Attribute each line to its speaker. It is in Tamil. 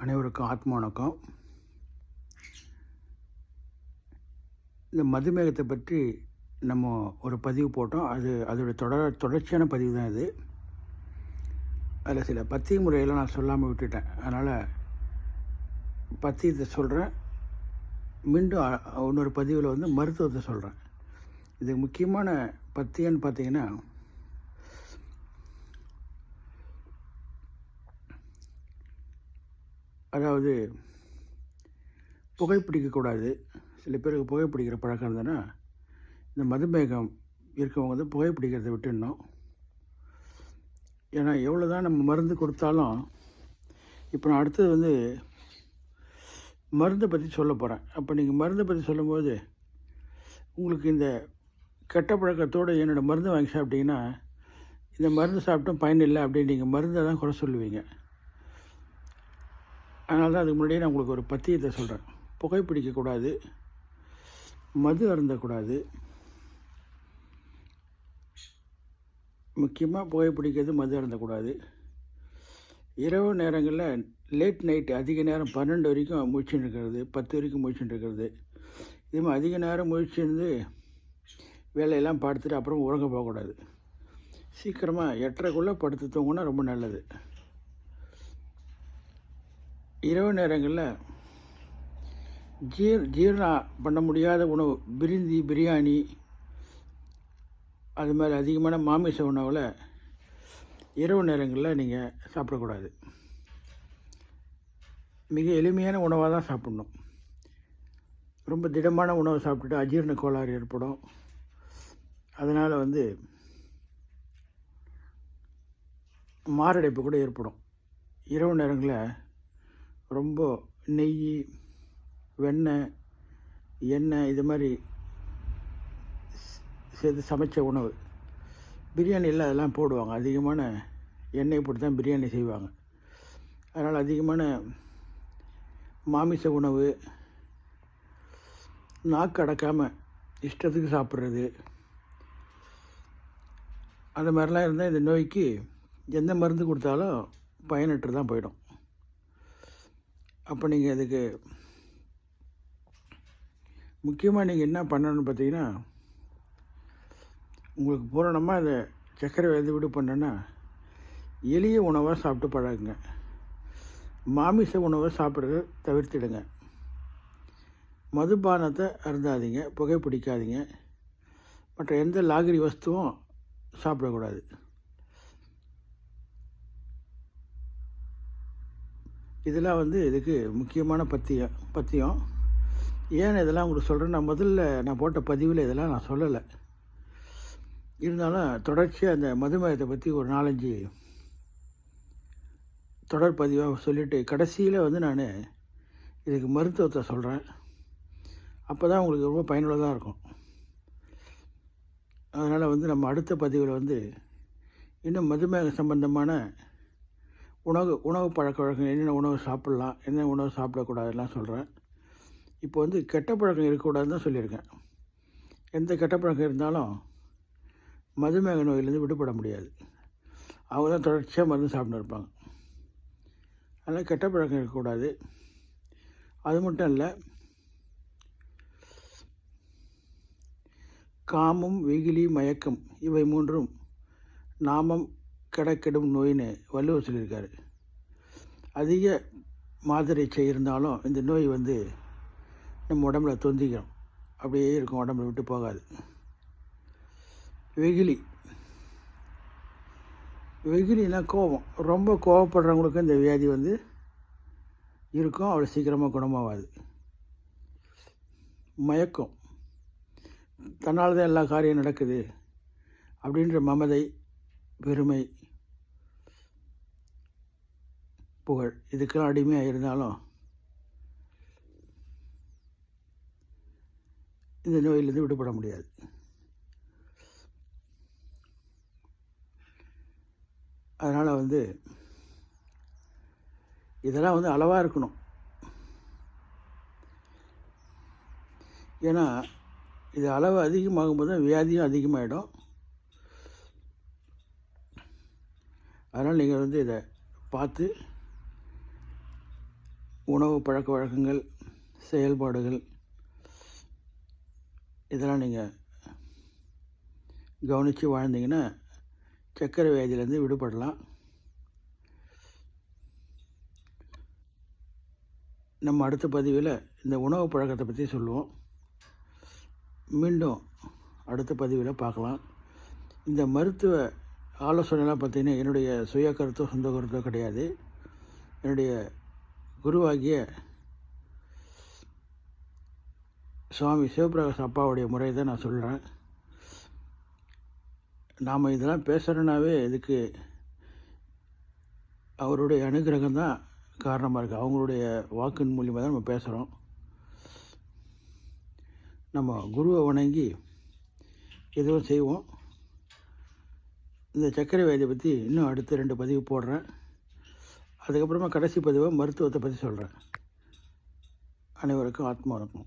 Speaker 1: அனைவருக்கும் ஆத்ம வணக்கம். இந்த மதுமேகத்தை பற்றி நம்ம ஒரு பதிவு போட்டோம். அது அதோடைய தொடர் தொடர்ச்சியான பதிவு தான் இது. அதில் சில பத்திய முறையெல்லாம் நான் சொல்லாமல் விட்டுட்டேன். அதனால் பத்தியத்தை சொல்கிறேன் மீண்டும் இன்னொரு பதிவில் வந்து மருத்துவத்தை சொல்கிறேன் இது முக்கியமான பத்தியன்னு பார்த்தீங்கன்னா அதாவது புகைப்பிடிக்கக்கூடாது சில பேருக்கு புகைப்பிடிக்கிற பழக்கம் இருந்ததுன்னா இந்த மதுமேகம் இருக்கவங்க வந்து புகைப்பிடிக்கிறத விட்டுடணும். ஏன்னா எவ்வளோ தான் நம்ம மருந்து கொடுத்தாலும் இப்போ நான் அடுத்தது வந்து மருந்தை பற்றி சொல்ல போகிறேன் அப்போ நீங்கள் மருந்தை பற்றி சொல்லும்போது உங்களுக்கு இந்த கெட்ட பழக்கத்தோடு என்னோடய மருந்து வாங்கி சாப்பிட்டீங்கன்னா இந்த மருந்து சாப்பிட்டும் பயன் இல்லை அப்படின்னு நீங்கள் மருந்தை தான் குறை சொல்லுவீங்க. அதனால தான் அதுக்கு முன்னாடியே நான் உங்களுக்கு ஒரு பத்தியத்தை சொல்கிறேன் புகைப்பிடிக்கக்கூடாது மது அருந்தக்கூடாது முக்கியமாக புகைப்பிடிக்கிறது மது அருந்தக்கூடாது இரவு நேரங்களில் லேட் நைட் அதிக நேரம் பன்னெண்டு வரைக்கும் முழிச்சுன்னு இருக்கிறது பத்து வரைக்கும் முழிச்சுட்டு இருக்கிறது. மாதிரி அதிக நேரம் முழிச்சிருந்து வேலையெல்லாம் பார்த்துட்டு அப்புறம் உறங்க போகக்கூடாது. சீக்கிரமாக எட்டரைக்குள்ளே படுத்து தூங்கினா ரொம்ப நல்லது. இரவு நேரங்களில் ஜீர் ஜீரணம் பண்ண முடியாத உணவு பிரிந்தி பிரியாணி அது மாதிரி அதிகமான மாமிச உணவில் இரவு நேரங்களில் நீங்கள் சாப்பிடக்கூடாது. மிக எளிமையான உணவாக தான் சாப்பிடணும். ரொம்ப திடமான உணவை சாப்பிட்டுட்டு அஜீரண கோளாறு ஏற்படும். அதனால் வந்து மாரடைப்பு கூட ஏற்படும். இரவு நேரங்களில் ரொம்ப நெய் வெண்ணெய் எண்ணெய் இது மாதிரி சேர்த்து சமைச்ச உணவு. பிரியாணியில் அதெல்லாம் போடுவாங்க. அதிகமான எண்ணெய் போட்டு தான் பிரியாணி செய்வாங்க. அதனால் அதிகமான மாமிச உணவு நாக்கு அடக்காமல் இஷ்டத்துக்கு சாப்பிட்றது. அந்த மாதிரிலாம் இருந்தால் இந்த நோய்க்கு எந்த மருந்து கொடுத்தாலும் பயனற்று தான் போயிடும். அப்போ நீங்கள் அதுக்கு முக்கியமாக நீங்கள் என்ன பண்ணணும்னு பார்த்தீங்கன்னா உங்களுக்கு பூரணமாக அதை சர்க்கரை வியாதி விடு பண்ணேன்னா எளிய உணவாக சாப்பிட்டு பழகுங்க. மாமிச உணவை சாப்பிட்றத தவிர்த்திடுங்க. மதுபானத்தை அருந்தாதீங்க புகை பிடிக்காதீங்க. மற்ற எந்த லாகிரி வஸ்துவும் சாப்பிடக்கூடாது. இதெல்லாம் வந்து இதுக்கு முக்கியமான பத்தியம் பத்தியம். ஏன் இதெல்லாம் உங்களுக்கு சொல்கிறேன் நான் முதல்ல நான் போட்ட பதிவில் இதெல்லாம் நான் சொல்லலை. இருந்தாலும் தொடர்ச்சியாக அந்த மதுமேகத்தை பற்றி ஒரு நாலஞ்சு தொடர் பதிவாக சொல்லிவிட்டு கடைசியில் வந்து நான் இதுக்கு மருத்துவத்தை சொல்கிறேன் அப்போ தான் உங்களுக்கு ரொம்ப பயனுள்ளதாக இருக்கும். அதனால் வந்து நம்ம அடுத்த பதிவில் வந்து இன்னும் மதுமேக சம்பந்தமான உணவு உணவு பழக்க வழக்கம் என்னென்ன உணவு சாப்பிட்லாம் என்ன உணவு சாப்பிடக்கூடாதுலாம் சொல்கிறேன் இப்போ வந்து கெட்ட பழக்கம் இருக்கக்கூடாதுன்னு தான் சொல்லியிருக்கேன். எந்த கெட்ட பழக்கம் இருந்தாலும் மதுமேக நோயிலேருந்து விடுபட முடியாது. அவங்க தான் தொடர்ச்சியாக மருந்து சாப்பிட்டு இருப்பாங்க. அதனால் கெட்ட பழக்கம் இருக்கக்கூடாது. அது மட்டும் இல்லை காமம் வெகிலி மயக்கம் இவை மூன்றும் நாமம் கிடக்கிடும் நோயின்னு வள்ளுவர் சொல்லியிருக்காரு. அதிக மாதரிச்சை இருந்தாலும் இந்த நோய் வந்து நம்ம உடம்புல தொந்திக்கிறோம் அப்படியே இருக்கும் உடம்புல விட்டு போகாது. வெகுளி. வெகுளினா கோபம். ரொம்ப கோவப்படுறவங்களுக்கு இந்த வியாதி வந்து இருக்கும் அவ்வளோ சீக்கிரமாக குணமாகாது மயக்கம். தன்னால் தான் எல்லா காரியம் நடக்குது. அப்படின்ற மமதை பெருமை புகழ். இதுக்கெல்லாம் அடிமையாக இருந்தாலும் இந்த நோயிலிருந்து விடுபட முடியாது. அதனால் வந்து இதெல்லாம் வந்து அளவாக இருக்கணும். ஏன்னா இது அளவு அதிகமாகும்போது தான் வியாதியும் அதிகமாகிடும் அதனால் நீங்கள் வந்து இதை பார்த்து உணவு பழக்க வழக்கங்கள் செயல்பாடுகள் இதெல்லாம் நீங்கள் கவனித்து வாழ்ந்தீங்கன்னா சர்க்கரை வியாதியிலேருந்து விடுபடலாம். நம்ம அடுத்த பதிவில் இந்த உணவு பழக்கத்தை பற்றி சொல்லுவோம். மீண்டும் அடுத்த பதிவில் பார்க்கலாம். இந்த மருத்துவ ஆலோசனைலாம் பார்த்தீங்கன்னா என்னுடைய சுய கருத்தோ சொந்த கருத்தோ கிடையாது. என்னுடைய குருவாகிய சுவாமி சிவபிரகாஷ் அப்பாவுடைய முறை தான் நான் சொல்கிறேன் நாம் இதெல்லாம் பேசுகிறோன்னாவே இதுக்கு அவருடைய அனுகிரகம் தான் காரணமாக இருக்குது அவங்களுடைய வாக்கின் மூலியமாக தான் நம்ம பேசுகிறோம் நம்ம குருவை வணங்கி எதுவும் செய்வோம். இந்த சர்க்கரை வியாதியை பற்றி இன்னும் அடுத்து ரெண்டு பதிவு போடுறேன். அதுக்கப்புறமா கடைசி பதிவாக மருத்துவத்தை பற்றி சொல்கிறேன் அனைவருக்கும் ஆத்மா இருக்கும்